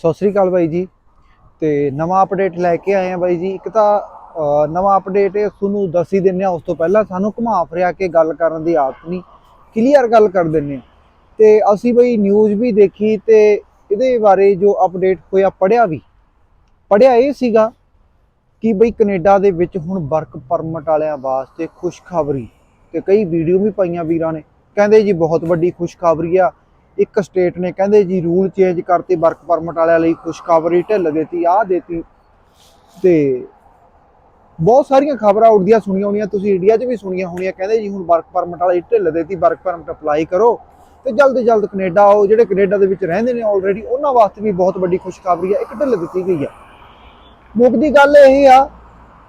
ਸਤਿ ਸ੍ਰੀ ਅਕਾਲ ਬਾਈ ਜੀ। ਤੇ ਨਵਾਂ ਅਪਡੇਟ ਲੈ ਕੇ ਆਏ ਆ ਬਾਈ ਜੀ। ਇੱਕ ਤਾਂ ਨਵਾਂ ਅਪਡੇਟ ਤੁਹਾਨੂੰ ਦੱਸ ਹੀ ਦਿੰਨੇ ਆ, ਉਸ ਤੋਂ ਪਹਿਲਾਂ ਸਾਨੂੰ ਘੁਮਾ ਫਿਰਿਆ ਕੇ ਗੱਲ ਕਰਨ ਦੀ ਆਦਤ ਨਹੀਂ। ਕਲੀਅਰ ਗੱਲ ਕਰ ਦਿੰਨੇ ਆ। ਤੇ ਅਸੀਂ ਬਈ ਨਿਊਜ਼ ਵੀ ਦੇਖੀ ਤੇ ਇਹਦੇ ਬਾਰੇ ਜੋ ਅਪਡੇਟ ਹੋਇਆ ਪੜਿਆ ਵੀ। ਪੜਿਆ ਇਹ ਸੀਗਾ ਕਿ ਬਈ ਕੈਨੇਡਾ ਦੇ ਵਿੱਚ ਹੁਣ ਵਰਕ ਪਰਮਿਟ ਵਾਲਿਆਂ ਵਾਸਤੇ ਖੁਸ਼ਖਬਰੀ। ਤੇ ਕਈ ਵੀਡੀਓ ਵੀ ਪਾਈਆਂ ਵੀਰਾਂ ਨੇ। ਕਹਿੰਦੇ ਜੀ ਬਹੁਤ ਵੱਡੀ ਖੁਸ਼ਖਬਰੀ ਆ। ਇੱਕ ਸਟੇਟ ਨੇ ਕਹਿੰਦੇ ਜੀ ਰੂਲ ਚੇਂਜ ਕਰਤੇ, ਵਰਕ ਪਰਮਿਟ ਵਾਲਿਆਂ ਲਈ ਖੁਸ਼ਖਬਰੀ ਢਿੱਲ ਦੇਤੀ, ਆਹ ਦੇਤੀ। ਤੇ ਬਹੁਤ ਸਾਰੀਆਂ ਖਬਰਾਂ ਉੱਡਦੀਆਂ ਸੁਣੀਆਂ ਹੋਣੀਆਂ, ਤੁਸੀਂ ਇੰਡੀਆ 'ਚ ਵੀ ਸੁਣੀਆਂ ਹੋਣੀਆਂ, ਕਹਿੰਦੇ ਜੀ ਹੁਣ ਵਰਕ ਪਰਮਿਟ ਵਾਲੀ ਢਿੱਲ ਦੇਤੀ, ਵਰਕ ਪਰਮਿਟ ਅਪਲਾਈ ਕਰੋ। ਤੇ ਜਲਦ ਜਲਦ ਕੈਨੇਡਾ ਆਓ ਜਿਹੜੇ ਕੈਨੇਡਾ ਦੇ ਵਿੱਚ ਰਹਿੰਦੇ ਨੇ ਆਲਰੇਡੀ ਉਹਨਾਂ ਵਾਸਤੇ ਵੀ ਬਹੁਤ ਵੱਡੀ ਖੁਸ਼ਖਬਰੀ ਆ ਇੱਕ ਢਿੱਲ ਦਿੱਤੀ ਗਈ ਆ ਮੁੱਕਦੀ ਗੱਲ ਇਹ ਆ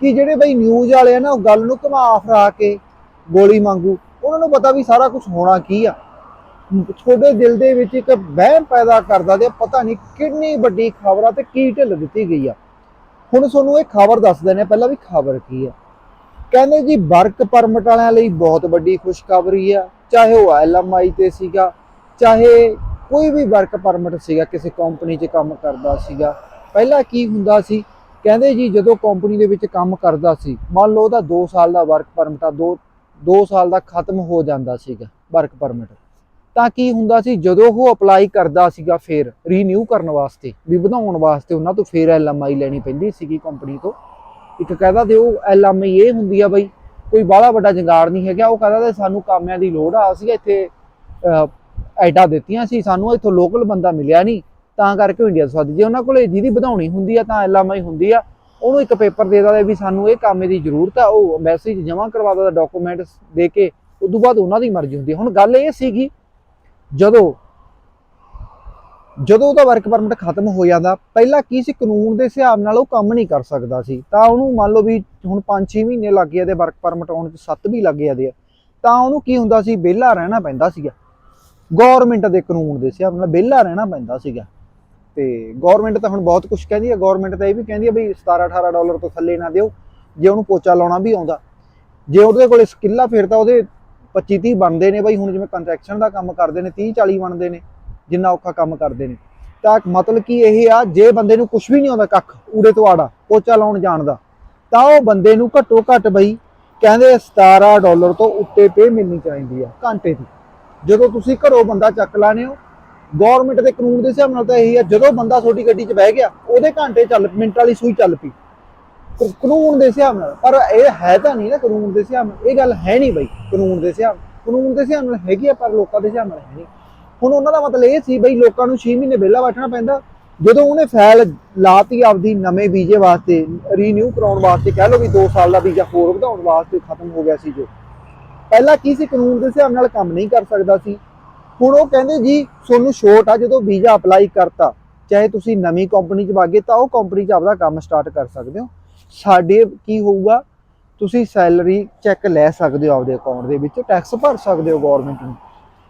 ਕਿ ਜਿਹੜੇ ਬਈ ਨਿਊਜ਼ ਵਾਲੇ ਆ ਨਾ, ਉਹ ਗੱਲ ਨੂੰ ਘੁਮਾ ਫਿਰਾ ਕੇ ਗੋਲੀ ਮੰਗੂ ਉਹਨਾਂ ਨੂੰ ਪਤਾ ਵੀ ਸਾਰਾ ਕੁਝ ਹੋਣਾ ਕੀ ਆ। ਤੁਹਾਡੇ ਦਿਲ ਦੇ ਵਿੱਚ ਇੱਕ ਵਹਿਮ ਪੈਦਾ ਕਰਦਾ ਤੇ ਪਤਾ ਨਹੀਂ ਕਿੰਨੀ ਵੱਡੀ ਖਬਰ ਆ ਤੇ ਕੀ ਢਿੱਲ ਦਿੱਤੀ ਗਈ ਆ। ਹੁਣ ਤੁਹਾਨੂੰ ਇਹ ਖਬਰ ਦੱਸ ਦਿੰਦੇ ਆ ਪਹਿਲਾਂ ਵੀ ਖਬਰ ਕੀ ਆ। ਕਹਿੰਦੇ ਜੀ ਵਰਕ ਪਰਮਿਟ ਵਾਲਿਆਂ ਲਈ ਬਹੁਤ ਵੱਡੀ ਖੁਸ਼ਖਬਰੀ ਆ, ਚਾਹੇ ਉਹ ਐਲਐਮਆਈ ਤੇ ਸੀਗਾ, ਚਾਹੇ ਕੋਈ ਵੀ ਵਰਕ ਪਰਮਿਟ ਸੀਗਾ, ਕਿਸੇ ਕੰਪਨੀ 'ਚ ਕੰਮ ਕਰਦਾ ਸੀਗਾ। ਪਹਿਲਾਂ ਕੀ ਹੁੰਦਾ ਸੀ, ਕਹਿੰਦੇ ਜੀ ਜਦੋਂ ਕੰਪਨੀ ਦੇ ਵਿੱਚ ਕੰਮ ਕਰਦਾ ਸੀ, ਮੰਨ ਲਓ ਉਹਦਾ 2 ਸਾਲ ਦਾ ਵਰਕ ਪਰਮਿਟ ਆ 2 2 ਸਾਲ ਦਾ ਖਤਮ ਹੋ ਜਾਂਦਾ ਸੀਗਾ ਵਰਕ ਪਰਮਿਟ। ਤਾਂ ਕੀ ਹੁੰਦਾ ਸੀ ਜਦੋਂ ਉਹ ਅਪਲਾਈ ਕਰਦਾ ਸੀਗਾ ਫੇਰ ਰੀਨਿਊ ਕਰਨ ਵਾਸਤੇ ਵੀ ਵਧਾਉਣ ਵਾਸਤੇ ਉਹਨਾਂ ਤੋਂ ਫੇਰ ਐਲਐਮਆਈ ਲੈਣੀ ਪੈਂਦੀ ਸੀਗੀ ਕੰਪਨੀ ਤੋਂ। ਇੱਕ ਕਹਦਾ ਤੇ ਉਹ ਐਲਐਮਆਈ ਇਹ ਹੁੰਦੀ ਆ ਬਈ ਕੋਈ ਬਾਹਲਾ ਵੱਡਾ ਜੰਗਾੜ ਨਹੀਂ ਹੈਗਾ ਉਹ ਕਹਦਾ ਤੇ ਸਾਨੂੰ ਕਾਮਿਆਂ ਦੀ ਲੋੜ ਆ ਅਸੀਂ ਇੱਥੇ ਅਹ, ਦਿੱਤੀਆਂ ਸੀ ਸਾਨੂੰ ਇੱਥੋਂ ਲੋਕਲ ਬੰਦਾ ਮਿਲਿਆ ਨਹੀਂ ਤਾਂ ਕਰਕੇ ਉਹ ਇੰਡੀਆ ਤੋਂ ਸੱਦ ਜੇ ਉਹਨਾਂ ਕੋਲੇ ਜਿਹਦੀ ਵਧਾਉਣੀ ਹੁੰਦੀ ਆ ਤਾਂ ਐਲਐਮਆਈ ਹੁੰਦੀ ਆ ਉਹਨੂੰ ਇੱਕ ਪੇਪਰ ਦੇ ਦਿੰਦੇ ਵੀ ਸਾਨੂੰ ਇਹ ਕਾਮੇ ਦੀ ਜ਼ਰੂਰਤ ਆ ਉਹ ਮੈਸੇਜ ਜਮ੍ਹਾਂ ਕਰਵਾ ਦਿੰਦਾ ਡਾਕੂਮੈਂਟਸ ਦੇ ਕੇ ਉਸ ਤੋਂ ਬਾਅਦ ਉਹਨਾਂ ਦੀ ਮਰਜ਼ੀ ਹੁੰਦੀ ਹੁਣ ਗੱਲ ਇਹ ਸੀਗੀ ਜਦੋਂ ਜਦੋਂ ਉਹਦਾ ਵਰਕ ਪਰਮਿਟ ਖਤਮ ਹੋ ਜਾਂਦਾ, ਪਹਿਲਾਂ ਕੀ ਸੀ, ਕਾਨੂੰਨ ਦੇ ਹਿਸਾਬ ਨਾਲ ਉਹ ਕੰਮ ਨਹੀਂ ਕਰ ਸਕਦਾ ਸੀ। ਤਾਂ ਉਹਨੂੰ ਮੰਨ ਲਓ ਵੀ ਹੁਣ 5-6 ਮਹੀਨੇ ਲੱਗ ਗਏ ਤੇ ਵਰਕ ਪਰਮਿਟ ਆਉਣ ਚ 7 ਵੀ ਲੱਗ ਜਾਂਦੇ ਆ ਤਾਂ ਉਹਨੂੰ ਕੀ ਹੁੰਦਾ ਸੀ, ਵਿਹਲਾ ਰਹਿਣਾ ਪੈਂਦਾ ਸੀਗਾ। ਗਵਰਨਮੈਂਟ ਦੇ ਕਾਨੂੰਨ ਦੇ ਹਿਸਾਬ ਨਾਲ ਵਿਹਲਾ ਰਹਿਣਾ ਪੈਂਦਾ ਸੀਗਾ। ਤੇ ਗਵਰਨਮੈਂਟ ਤਾਂ ਹੁਣ ਬਹੁਤ ਕੁਝ ਕਹਿੰਦੀ ਹੈ ਗਵਰਨਮੈਂਟ ਤਾਂ ਇਹ ਵੀ ਕਹਿੰਦੀ ਹੈ ਵੀ 17-18 ਡਾਲਰ ਤੋਂ ਥੱਲੇ ਨਾ ਦਿਓ। ਜੇ ਉਹਨੂੰ ਪੋਚਾ ਲਾਉਣਾ ਵੀ ਆਉਂਦਾ। ਜੇ ਉਹਦੇ ਕੋਲੇ ਸਕਿੱਲਾ ਫਿਰ ਤਾਂ ਉਹਦੇ 25-30 ਬਣਦੇ ਨੇ ਬਈ, ਹੁਣ ਜਿਵੇਂ ਕੰਸਟਰਕਸ਼ਨ ਦਾ ਕੰਮ ਕਰਦੇ ਨੇ 30-40 ਬਣਦੇ ਨੇ, ਜਿੰਨਾ ਔਖਾ ਕੰਮ ਕਰਦੇ ਨੇ। ਤਾਂ ਮਤਲਬ ਕੀ ਇਹ ਆ, ਜੇ ਬੰਦੇ ਨੂੰ ਕੁਝ ਵੀ ਨਹੀਂ ਆਉਂਦਾ ਕੱਖ, ਊੜੇ ਤੋਂ ਆੜਾ ਪੋਚਾ ਲਾਉਣ ਜਾਣਦਾ ਤਾਂ ਉਹ ਬੰਦੇ ਨੂੰ ਘੱਟੋ ਘੱਟ ਬਈ, ਕਹਿੰਦੇ 17 ਡਾਲਰ ਤੋਂ ਉੱਤੇ ਪੇ ਮਿਲਣੀ ਚਾਹੀਦੀ ਆ, ਘੰਟੇ ਦੀ। ਜਦੋਂ ਤੁਸੀਂ ਘਰੋਂ ਬੰਦਾ ਚੱਕ ਲਾਣੇ ਹੋ ਗਵਰਨਮੈਂਟ ਦੇ ਕਾਨੂੰਨ ਦੇ ਹਿਸਾਬ ਨਾਲ ਤਾਂ ਇਹੀ ਆ, ਜਦੋਂ ਬੰਦਾ ਤੁਹਾਡੀ ਗੱਡੀ 'ਚ ਬਹਿ ਗਿਆ, ਉਹਦੇ ਘੰਟੇ ਚੱਲ, ਮਿੰਟ ਵਾਲੀ ਸੂਈ ਚੱਲ ਪਈ। ਕਾਨੂੰਨ ਦੇ ਹਿਸਾਬ ਨਾਲ। ਪਰ ਇਹ ਹੈ ਤਾਂ ਨਹੀਂ ਨਾ ਕਾਨੂੰਨ ਦੇ ਹਿਸਾਬ ਨਾਲ। ਇਹ ਗੱਲ ਹੈ ਨਹੀਂ ਬਈ ਕਾਨੂੰਨ ਦੇ ਹਿਸਾਬ ਕਾਨੂੰਨ ਦੇ ਹਿਸਾਬ ਨਾਲ ਹੈਗੀ ਆ, ਪਰ ਲੋਕਾਂ ਦੇ ਹਿਸਾਬ ਨਾਲ ਹੈ ਨਹੀਂ। ਹੁਣ ਉਹਨਾਂ ਦਾ ਮਤਲਬ ਇਹ ਸੀ ਬਈ ਲੋਕਾਂ ਨੂੰ 6 ਮਹੀਨੇ ਵਿਹਲਾ ਬੈਠਣਾ ਪੈਂਦਾ। ਜਦੋਂ ਉਹਨੇ ਫਾਈਲ ਲਾਤੀ ਆਪਦੀ ਨਵੇਂ ਵੀਜ਼ੇ ਵਾਸਤੇ ਰੀਨਿਊ ਕਰਾਉਣ ਵਾਸਤੇ, ਕਹਿ ਲਓ ਵੀ 2 ਸਾਲ ਦਾ ਵੀਜ਼ਾ ਹੋਰ ਵਧਾਉਣ ਵਾਸਤੇ ਖਤਮ ਹੋ ਗਿਆ ਸੀ ਜੋ। ਪਹਿਲਾਂ ਕੀ ਸੀ, ਕਾਨੂੰਨ ਦੇ ਹਿਸਾਬ ਨਾਲ ਕੰਮ ਨਹੀਂ ਕਰ ਸਕਦਾ ਸੀ। ਹੁਣ ਉਹ ਕਹਿੰਦੇ ਜੀ, ਤੁਹਾਨੂੰ ਛੋਟ ਆ, ਜਦੋਂ ਵੀਜ਼ਾ ਅਪਲਾਈ ਕਰਤਾ, ਚਾਹੇ ਤੁਸੀਂ ਨਵੀਂ ਕੰਪਨੀ 'ਚ ਵਾਗੇ ਤਾਂ ਉਹ ਕੰਪਨੀ 'ਚ ਆਪਦਾ ਕੰਮ ਸਟਾਰਟ ਕਰ ਸਕਦੇ ਹੋ। ਸਾਡੇ ਕੀ ਹੋਊਗਾ, ਤੁਸੀਂ ਸੈਲਰੀ ਚੈੱਕ ਲੈ ਸਕਦੇ ਹੋ ਆਪਦੇ ਅਕਾਊਂਟ ਦੇ ਵਿੱਚ ਟੈਕਸ ਭਰ ਸਕਦੇ ਹੋ ਗਵਰਨਮੈਂਟ ਨੂੰ।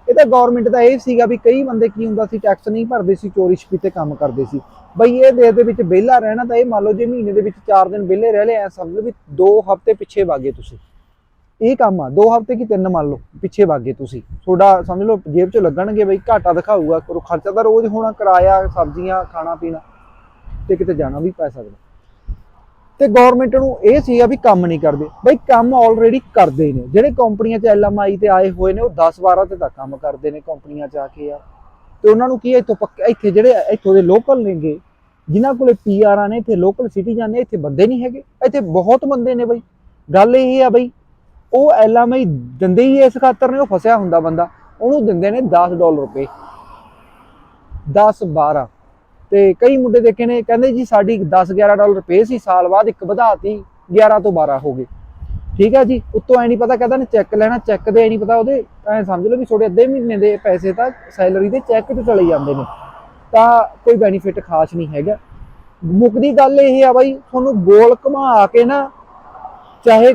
ਇਹ ਤਾਂ ਗਵਰਨਮੈਂਟ ਦਾ ਇਹ ਸੀਗਾ ਵੀ ਕਈ ਬੰਦੇ ਕੀ ਹੁੰਦਾ ਸੀ ਟੈਕਸ ਨਹੀਂ ਭਰਦੇ ਸੀ, ਚੋਰੀ ਛਪੀਤੇ ਕੰਮ ਕਰਦੇ ਸੀ। ਬਈ ਇਹ ਦੇਸ਼ ਦੇ ਵਿੱਚ ਵਿਹਲਾ ਰਹਿਣਾ ਤਾਂ ਇਹ ਮੰਨ ਲਓ ਜੇ ਮਹੀਨੇ ਦੇ ਵਿੱਚ 4 ਦਿਨ ਵਿਹਲੇ ਰਹਿ ਲਏ, ਐ ਸਮਝ ਲਓ ਵੀ 2 ਹਫ਼ਤੇ ਪਿੱਛੇ ਵਾਗੇ ਤੁਸੀਂ। ਇਹ ਕੰਮ ਆ 2 ਹਫ਼ਤੇ ਕੀ ਤਿੰਨ ਮੰਨ ਲਓ, ਪਿੱਛੇ ਵਾਗੇ ਤੁਸੀਂ। ਤੁਹਾਡਾ ਸਮਝ ਲਓ ਜੇਬ 'ਚ ਲੱਗਣਗੇ ਬਈ ਘਾਟਾ ਦਿਖਾਊਗਾ ਕਰੋ ਖਰਚਾ ਤਾਂ ਰੋਜ਼ ਹੋਣਾ, ਕਿਰਾਇਆ, ਸਬਜ਼ੀਆਂ ਖਾਣਾ ਪੀਣਾ ਤੇ ਕਿਤੇ ਜਾਣਾ ਵੀ ਪੈ ਸਕਦਾ। ਤੇ ਗਵਰਨਮੈਂਟ ਨੂੰ ਇਹ ਸੀਗਾ ਵੀ ਕੰਮ ਨਹੀਂ ਕਰਦੇ। ਬਈ ਕੰਮ ਆਲਰੇਡੀ ਕਰਦੇ ਨੇ। ਜਿਹੜੇ ਕੰਪਨੀਆਂ 'ਚ ਐਲਐਮਆਈ ਤੇ ਆਏ ਹੋਏ ਨੇ, ਉਹ 10 12 ਤੇ ਤਾਂ ਕੰਮ ਕਰਦੇ ਨੇ ਕੰਪਨੀਆਂ 'ਚ ਆ ਕੇ ਆ ਤੇ ਉਹਨਾਂ ਨੂੰ ਕੀ ਹੈ, ਇੱਥੋਂ ਪੱਕੇ ਇੱਥੇ ਜਿਹੜੇ ਇੱਥੋਂ ਦੇ ਲੋਕਲ ਨੇਗੇ, ਜਿਨ੍ਹਾਂ ਕੋਲੇ ਪੀਆਰ ਨੇ, ਇੱਥੇ ਲੋਕਲ ਸਿਟੀਜ਼ਨ ਨੇ, ਇੱਥੇ ਬੰਦੇ ਨਹੀਂ ਹੈਗੇ। ਇੱਥੇ ਬਹੁਤ ਬੰਦੇ ਨੇ ਬਈ। ਗੱਲ ਇਹ ਆ ਬਈ, ਉਹ ਐਲਐਮਆਈ ਦਿੰਦੇ ਹੀ ਇਸ ਖਾਤਰ ਨੇ, ਉਹ ਫਸਿਆ ਹੁੰਦਾ ਬੰਦਾ। ਉਹਨੂੰ ਦਿੰਦੇ ਨੇ 10 ਡਾਲਰ ਰੁਪਏ। 10 12 ਤੇ ਕਈ ਮੁੰਡੇ ਦੇਖੇ ਨੇ, ਕਹਿੰਦੇ ਜੀ ਸਾਡੀ 10 11 ਡਾਲਰ ਪੇ ਸੀ, ਸਾਲ ਬਾਅਦ ਇੱਕ ਵਧਾਤੀ 11 ਤੋਂ 12 ਹੋ ਗਏ। ਠੀਕ ਹੈ ਜੀ, ਉੱਤੋਂ ਐ ਨਹੀਂ ਪਤਾ ਕਹਿੰਦਾ ਨੇ ਚੈੱਕ ਲੈਣਾ, ਚੈੱਕ ਦੇ ਐ ਨਹੀਂ ਪਤਾ ਉਹਦੇ, ਐ ਸਮਝ ਲਓ ਵੀ ਤੁਹਾਡੇ ਅੱਧੇ ਮਹੀਨੇ ਦੇ ਪੈਸੇ ਤਾਂ ਸੈਲਰੀ ਦੇ ਚੈੱਕ ਤੇ ਚਲੇ ਜਾਂਦੇ ਨੇ। ਤਾਂ ਕੋਈ ਬੈਨੀਫਿਟ ਖਾਸ ਨਹੀਂ ਹੈਗਾ। ਮੁੱਕਦੀ ਗੱਲ ਇਹ ਆ ਬਾਈ, ਤੁਹਾਨੂੰ ਗੋਲ ਘੁਮਾ ਕੇ ਨਾ, ਚਾਹੇ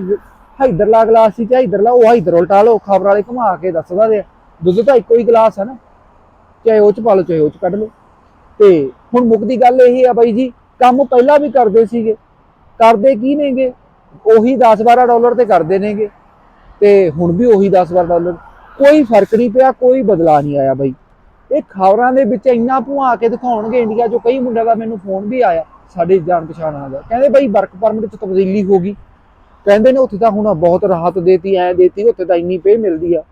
ਹਾਈਦਰਲਾ ਗਲਾਸ ਸੀ, ਚਾਹੇ ਹਾਈਦਰਲਾ ਉਹ ਹਾਈਦਰ ਉਲਟਾ ਲਓ, ਖਬਰ ਵਾਲੇ ਘੁਮਾ ਕੇ ਦੱਸਦਾ ਦੇ ਦੁੱਧ ਤਾਂ ਇੱਕੋ ਹੀ ਗਲਾਸ ਹੈ ਨਾ, ਚਾਹੇ ਉਹ ਚ ਪਾ ਲਓ, ਚਾਹੇ ਉਹ ਚ ਕੱਢ ਲਓ। ਤੇ ਹੁਣ ਮੁੱਕਦੀ ਗੱਲ ਇਹ ਆ ਬਾਈ ਜੀ, ਕੰਮ ਪਹਿਲਾਂ ਵੀ ਕਰਦੇ ਸੀਗੇ। ਕਰਦੇ ਕੀ ਨੇਗੇ? ਉਹੀ 10-12 ਡਾਲਰ ਤੇ ਕਰਦੇ ਨੇਗੇ। ਤੇ ਹੁਣ ਵੀ ਉਹੀ 10-12 ਡਾਲਰ ਕੋਈ ਫ਼ਰਕ ਨਹੀਂ ਪਿਆ, ਕੋਈ ਬਦਲਾ ਨਹੀਂ ਆਇਆ ਬਾਈ। ਇਹ ਖਬਰਾਂ ਦੇ ਵਿੱਚ ਇੰਨਾ ਭੁਆ ਕੇ ਦਿਖਾਉਣਗੇ ਇੰਡੀਆ 'ਚੋਂ, ਕਈ ਮੁੰਡਿਆਂ ਦਾ ਮੈਨੂੰ ਫੋਨ ਵੀ ਆਇਆ, ਸਾਡੇ ਜਾਣ ਪਛਾਣ ਦਾ ਕਹਿੰਦੇ ਬਾਈ ਵਰਕ ਪਰਮਿਟ 'ਚ ਤਬਦੀਲੀ ਹੋ ਗਈ। ਕਹਿੰਦੇ ਨੇ ਉੱਥੇ ਤਾਂ ਹੁਣ ਬਹੁਤ ਰਾਹਤ ਦੇਤੀ, ਐ ਦੇਤੀ, ਉੱਥੇ ਤਾਂ ਇੰਨੀ ਪੇ ਮਿਲਦੀ ਆ।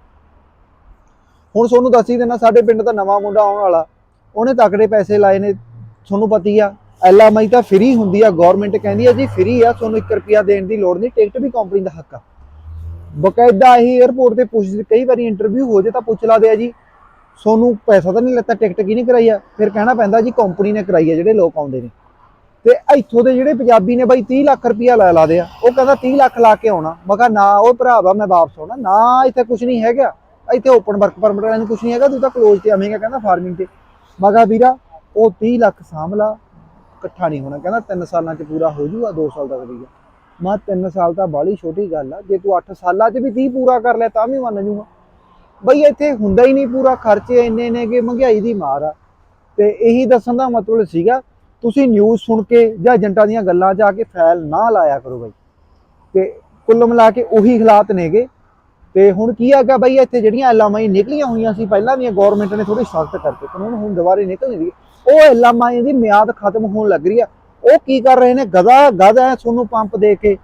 ਹੁਣ ਤੁਹਾਨੂੰ ਦੱਸ ਹੀ ਦੇਣਾ, ਸਾਡੇ ਪਿੰਡ ਦਾ ਨਵਾਂ ਮੁੰਡਾ ਆਉਣ ਵਾਲਾ। ਉਹਨੇ ਤਕੜੇ ਪੈਸੇ ਲਾਏ ਨੇ, ਤੁਹਾਨੂੰ ਪਤੀ ਆ। ਐਲਐਮਆਈ ਤਾਂ ਫ੍ਰੀ ਹੁੰਦੀ ਆ ਗਵਰਨਮੈਂਟ ਕਹਿੰਦੀ ਆ ਜੀ ਫ੍ਰੀ ਆ, ਤੁਹਾਨੂੰ 1 ਰੁਪਿਆ ਦੇਣ ਦੀ ਲੋੜ ਨਹੀਂ, ਟਿਕਟ ਵੀ ਕੰਪਨੀ ਦਾ ਹੱਕ ਆ। ਬਕਾਇਦਾ ਹੀ 에어ਪੋਰਟ ਤੇ ਪੁੱਛ, ਕਈ ਵਾਰੀ ਇੰਟਰਵਿਊ ਹੋ ਜੇ ਤਾਂ ਪੁੱਛ ਲਾਦੇ ਆ ਜੀ। ਸੋਨੂੰ ਪੈਸਾ ਤਾਂ ਨਹੀਂ ਲੱਤਾ, ਟਿਕਟ ਕੀ ਨਹੀਂ ਕਰਾਈ ਆ? ਫਿਰ ਕਹਿਣਾ ਪੈਂਦਾ ਜੀ ਕੰਪਨੀ ਨੇ ਕਰਾਈ ਆ ਜਿਹੜੇ ਲੋਕ ਆਉਂਦੇ ਨੇ। ਤੇ ਇੱਥੋਂ ਦੇ ਜਿਹੜੇ ਪੰਜਾਬੀ ਨੇ ਬਾਈ 30 ਲੱਖ ਰੁਪਇਆ ਲੈ ਲਾਦੇ ਆ। ਉਹ ਕਹਿੰਦਾ 30 ਲੱਖ ਲਾ ਕੇ ਆਉਣਾ। ਮੈਂ ਕਿਹਾ, ਨਾ ਉਹ ਭਰਾਵਾ ਮੈਂ ਵਾਪਸ ਆਉਣਾ। ਨਾ ਇੱਥੇ ਕੁਝ ਨਹੀਂ ਹੈਗਾ। ਇੱਥੇ ਓਪਨ ਵਰਕ ਪਰਮਿਟ ਵਾਲਿਆਂ ਨੂੰ ਕੁਝ ਨਹੀਂ ਹੈਗਾ, ਤੂੰ ਤਾਂ ਕਲੋਜ਼ ਤੇ ਆਵੇਂਗਾ, ਕਹਿੰਦਾ ਫਾਰਮਿੰਗ ਤੇ। ਮੈਂ ਵੀਰਾ, ਉਹ 30 ਲੱਖ ਸਾਂਭਲਾ, ਇਕੱਠਾ ਨਹੀਂ ਹੋਣਾ। ਕਹਿੰਦਾ 3 ਸਾਲਾਂ 'ਚ ਪੂਰਾ ਹੋ ਜਾਊਗਾ 2 ਸਾਲ ਦਾ ਰੁਪਈਆ ਮੈਂ 3 ਸਾਲ ਤਾਂ ਬਾਲੀ ਛੋਟੀ ਗੱਲ ਆ, ਜੇ ਤੂੰ 8 ਸਾਲਾਂ 'ਚ ਵੀ 30 ਪੂਰਾ ਕਰ ਲੈ ਤਾਂ ਵੀ ਮੰਨ ਜੂਗਾ। ਬਈ ਇੱਥੇ ਹੁੰਦਾ ਹੀ ਨਹੀਂ ਪੂਰਾ, ਖਰਚੇ ਇੰਨੇ ਨੇ ਕਿ ਮਹਿੰਗਾਈ ਦੀ ਮਾਰ ਆ। ਤੇ ਇਹੀ ਦੱਸਣ ਦਾ ਮਤਲਬ ਸੀਗਾ, ਤੁਸੀਂ ਨਿਊਜ਼ ਸੁਣ ਕੇ ਜਾਂ ਏਜੰਟਾਂ ਦੀਆਂ ਗੱਲਾਂ 'ਚ ਆ ਕੇ ਫੈਲ ਨਾ ਲਾਇਆ ਕਰੋ ਬਾਈ। ਤੇ ਕੁੱਲ ਮਿਲਾ ਕੇ ਉਹੀ ਹਾਲਾਤ ਨੇਗੇ। ਤੇ ਹੁਣ ਕੀ ਹੈਗਾ ਬਾਈ, ਇੱਥੇ ਜਿਹੜੀਆਂ ਐਲਐਮਆਈ ਨਿਕਲੀਆਂ ਹੋਈਆਂ ਸੀ, ਪਹਿਲਾਂ ਦੀਆਂ ਗਵਰਨਮੈਂਟ ਨੇ ਥੋੜੀ ਸਖਤ ਕਰਤੇ ਕਾਨੂੰਨ ਹੁਣ ਦੁਬਾਰੇ ਨਿਕਲ ਨਹੀਂ ਰਹੀ ਉਹ ਐਲਐਮਆਈ ਦੀ ਮਿਆਦ ਖਤਮ ਹੋਣ ਲੱਗ ਰਹੀ ਆ। ਉਹ ਕੀ ਕਰ ਰਹੇ ਨੇ? ਗਦਾ ਗਦਾ ਤੁਹਾਨੂੰ ਪੰਪ ਦੇ ਕੇ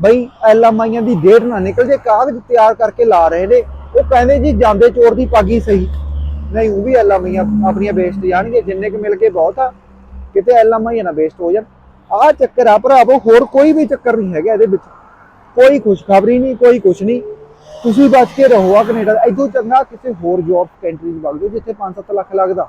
ਬਈ ਐਲਐਮਆਈਆਂ ਦੀ ਡੇਟ ਨਾ ਨਿਕਲ ਜੇ, ਕਾਗਜ਼ ਤਿਆਰ ਕਰਕੇ ਲਾ ਰਹੇ ਨੇ। ਉਹ ਕਹਿੰਦੇ ਜੀ ਜਾਂਦੇ ਚੋਰ ਦੀ ਪਾਗੀ ਸਹੀ। ਨਹੀਂ, ਉਹ ਵੀ ਐਲਐਮਆਈਆਂ ਆਪਣੀਆਂ ਵੇਸਟ ਜਾਣਗੇ, ਜਿੰਨੇ ਕਿ ਮਿਲ ਕੇ ਬਹੁਤ ਆ। ਕਿਤੇ ਐਲਐਮਆਈ ਨਾ ਵੇਸਟ ਹੋ ਜਾਣ। ਆਹ ਚੱਕਰ ਆ ਭਰਾਵੋ, ਹੋਰ ਕੋਈ ਵੀ ਚੱਕਰ ਨਹੀਂ ਹੈਗਾ ਇਹਦੇ ਵਿੱਚ। ਕੋਈ ਖੁਸ਼ਖਬਰੀ ਨਹੀਂ, ਕੋਈ ਕੁਛ ਨਹੀਂ। ਤੁਸੀਂ ਬਚ ਕੇ ਰਹੋ ਆ ਕੈਨੇਡਾ ਦਾ। ਚੰਗਾ ਕਿਸੇ ਹੋਰ ਜੌਬ ਕੰਟਰੀਜ਼ ਵਗ ਜਾਓ ਜਿੱਥੇ 5-7 ਲੱਖ ਲੱਗਦਾ।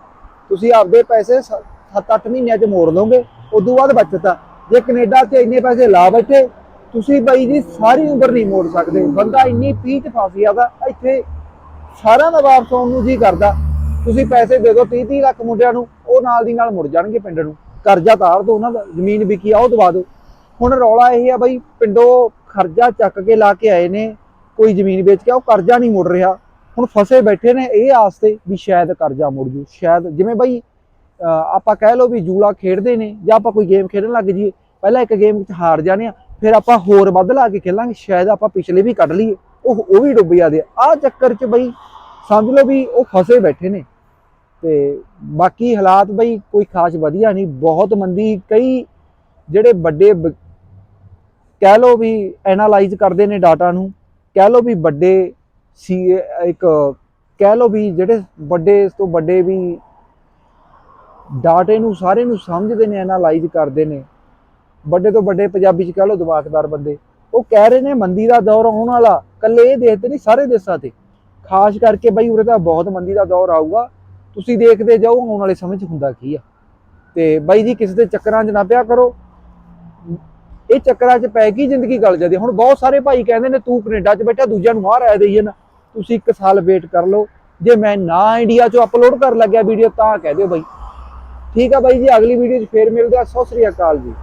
ਤੁਸੀਂ ਆਪਦੇ ਪੈਸੇ 7-8 ਮਹੀਨਿਆਂ 'ਚ ਮੋੜ ਲਓਗੇ, ਉਦੋਂ ਬਾਅਦ ਬਚਤ ਜੇ ਕੈਨੇਡਾ 'ਚ ਇੰਨੇ ਪੈਸੇ ਲਾ ਬੈਠੇ, ਤੁਸੀਂ ਬਾਈ ਜੀ ਸਾਰੀ ਉਮਰ ਨਹੀਂ ਮੋੜ ਸਕਦੇ। ਬੰਦਾ ਇੰਨੀ ਪੀਚ ਫਸ ਜਾਂਦਾ ਇੱਥੇ ਸਾਰਿਆਂ ਦਾ ਵਾਪਸ ਆਉਣ ਨੂੰ ਜੀ ਕਰਦਾ। ਤੁਸੀਂ ਪੈਸੇ ਦੇ ਦਿਓ 30-30 ਲੱਖ ਮੁੰਡਿਆਂ ਨੂੰ, ਉਹ ਨਾਲ ਦੀ ਨਾਲ ਮੁੜ ਜਾਣਗੇ ਪਿੰਡ ਨੂੰ। ਕਰਜ਼ਾ ਤਾਰ ਦਿਓ ਉਹਨਾਂ ਦਾ, ਜ਼ਮੀਨ ਵਿਕੀ ਆ, ਉਹ ਦਵਾ ਦਿਓ। ਹੁਣ ਰੌਲਾ ਇਹ ਆ ਬਾਈ, ਪਿੰਡੋਂ ਖਰਜਾ ਚੱਕ ਕੇ ਲਾ ਕੇ ਆਏ ਨੇ ਕੋਈ ਜ਼ਮੀਨ ਵੇਚ ਕੇ ਉਹ ਕਰਜ਼ਾ ਨਹੀਂ ਮੁੜ ਰਿਹਾ। ਹੁਣ ਫਸੇ ਬੈਠੇ ਨੇ ਇਹ ਆਸ ਤੇ ਵੀ ਸ਼ਾਇਦ ਕਰਜ਼ਾ ਮੁੜ ਜੂ, ਸ਼ਾਇਦ ਜਿਵੇਂ ਬਾਈ ਆਪਾਂ ਕਹਿ ਲਓ ਵੀ ਜੂਲਾ ਖੇਡਦੇ ਨੇ ਜਾਂ ਆਪਾਂ ਕੋਈ ਗੇਮ ਖੇਡਣ ਲੱਗ ਜਾਈਏ, ਪਹਿਲਾਂ ਇੱਕ ਗੇਮ ਵਿੱਚ ਹਾਰ ਜਾਣੇ ਆ, ਫਿਰ ਆਪਾਂ ਹੋਰ ਵੱਧ ਲਾ ਕੇ ਖੇਲਾਂਗੇ, ਸ਼ਾਇਦ ਆਪਾਂ ਪਿਛਲੇ ਵੀ ਕੱਢ ਲਈਏ, ਉਹ ਉਹ ਵੀ ਡੁੱਬ ਜਾਂਦੇ ਆ। ਆਹ ਚੱਕਰ 'ਚ ਬਈ, ਸਮਝ ਲਓ ਵੀ ਉਹ ਫਸੇ ਬੈਠੇ ਨੇ। ਤੇ ਬਾਕੀ ਹਾਲਾਤ ਬਈ ਕੋਈ ਖਾਸ ਵਧੀਆ ਨਹੀਂ, ਬਹੁਤ ਮੰਦੀ, ਕਈ ਜਿਹੜੇ ਵੱਡੇ ਕਹਿ ਲਓ ਵੀ ਐਨਾਲਾਈਜ਼ ਕਰਦੇ ਨੇ ਡਾਟਾ ਨੂੰ ਕਹਿ ਲਓ ਵੀ ਵੱਡੇ ਸੀ, ਇੱਕ ਕਹਿ ਲਓ ਵੀ ਜਿਹੜੇ ਵੱਡੇ, ਇਸ ਤੋਂ ਵੱਡੇ ਵੀ ਡਾਟੇ ਨੂੰ ਸਾਰੇ ਨੂੰ ਸਮਝਦੇ ਨੇ, ਐਨਾਲਾਈਜ਼ ਕਰਦੇ ਨੇ। ਵੱਡੇ ਤੋਂ ਵੱਡੇ ਪੰਜਾਬੀ ਚ ਕਹਿ ਲਓ ਦਿਮਾਗਦਾਰ ਬੰਦੇ। ਉਹ ਕਹਿ ਰਹੇ ਨੇ ਮੰਦੀ ਦਾ ਦੌਰ ਆਉਣ ਵਾਲਾ ਕੱਲੇ ਇਹ ਦੇਖਦੇ ਨਹੀਂ ਸਾਰੇ ਦੇਸ਼ਾਂ ਤੇ। ਖਾਸ ਕਰਕੇ ਬਈ ਉਰੇ ਤਾਂ ਬਹੁਤ ਮੰਦੀ ਦਾ ਦੌਰ ਆਊਗਾ। ਤੁਸੀਂ ਦੇਖਦੇ ਜਾਓ, ਆਉਣ ਵਾਲੇ ਸਮੇਂ 'ਚ ਹੁੰਦਾ ਕੀ ਆ। ਤੇ ਬਾਈ ਜੀ, ਕਿਸੇ ਦੇ ਚੱਕਰਾਂ 'ਚ ਨਾ ਪਿਆ ਕਰੋ। ਇਹ ਚੱਕਰਾਂ 'ਚ ਪੈ ਕੇ ਜ਼ਿੰਦਗੀ ਗਲ ਜਾਂਦੀ ਹੁਣ ਬਹੁਤ ਸਾਰੇ ਭਾਈ ਕਹਿੰਦੇ ਨੇ, ਤੂੰ ਕੈਨੇਡਾ 'ਚ ਬੈਠਾ, ਦੂਜਿਆਂ ਨੂੰ ਆ ਰਾਇ ਦੇਈ ਜਾਣਾ। ਤੁਸੀਂ ਇੱਕ ਸਾਲ ਵੇਟ ਕਰ ਲਓ। ਜੇ ਮੈਂ ਨਾ ਇੰਡੀਆ 'ਚੋਂ ਅਪਲੋਡ ਕਰਨ ਲੱਗਿਆ ਵੀਡੀਓ ਤਾਂ ਕਹਿ ਦਿਓ ਬਾਈ। ਠੀਕ ਆ ਬਾਈ ਜੀ, ਅਗਲੀ ਵੀਡੀਓ 'ਚ ਫੇਰ ਮਿਲਦੇ ਆ। ਸਤਿ ਸ੍ਰੀ ਅਕਾਲ ਜੀ।